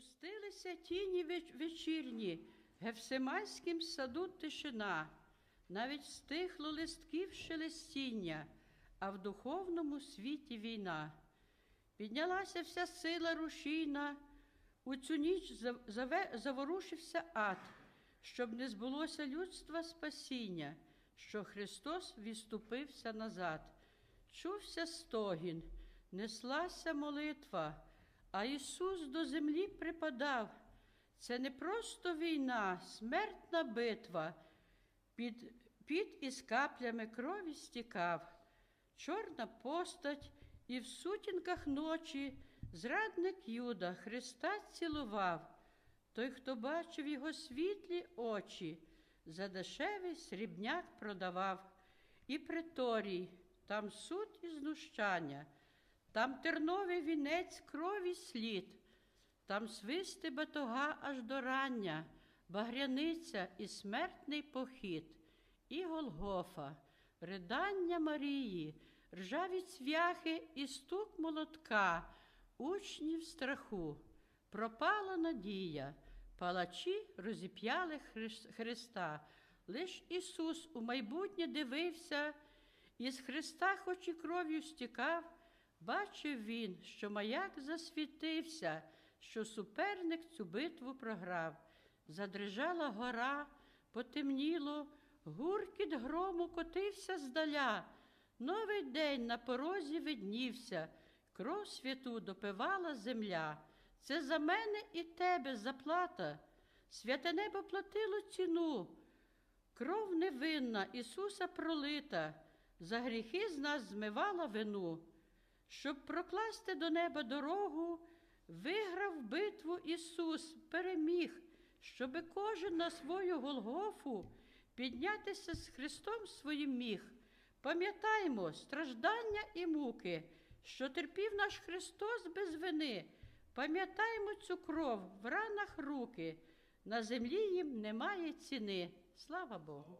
Спустилися тіні веч- вечірні, Гефсиманським саду тишина, навіть стихло листків шелестіння, а в духовному світі війна. Піднялася вся сила рушійна, у цю ніч заворушився ад, щоб не збулося людства спасіння, що Христос відступився назад. Чувся стогін, неслася молитва, а Ісус до землі припадав. Це не просто війна, смертна битва. Під, під із каплями крові стікав. Чорна постать, і в сутінках ночі зрадник Юда Христа цілував. Той, хто бачив його світлі очі, за дешевий срібняк продавав. І приторій, там суд і знущання, там терновий вінець крові слід, там свисти батога аж до рання, багряниця і смертний похід, і Голгофа, ридання Марії, ржаві цвяхи і стук молотка, учнів страху. Пропала надія, палачі розіп'яли Христа. Лиш Ісус у майбутнє дивився, із Христа, хоч і кров'ю стікав, бачив він, що маяк засвітився, що суперник цю битву програв. Задрижала гора, потемніло, гуркіт грому котився здаля. Новий день на порозі виднівся, кров святу допивала земля. Це за мене і тебе заплата. Святе небо платило ціну. Кров невинна Ісуса пролита, за гріхи з нас змивала вину. Щоб прокласти до неба дорогу, виграв битву Ісус, переміг, щоби кожен на свою Голгофу піднятися з Христом своїм міг. Пам'ятаймо страждання і муки, що терпів наш Христос без вини. Пам'ятаймо цю кров в ранах руки, на землі їм немає ціни. Слава Богу.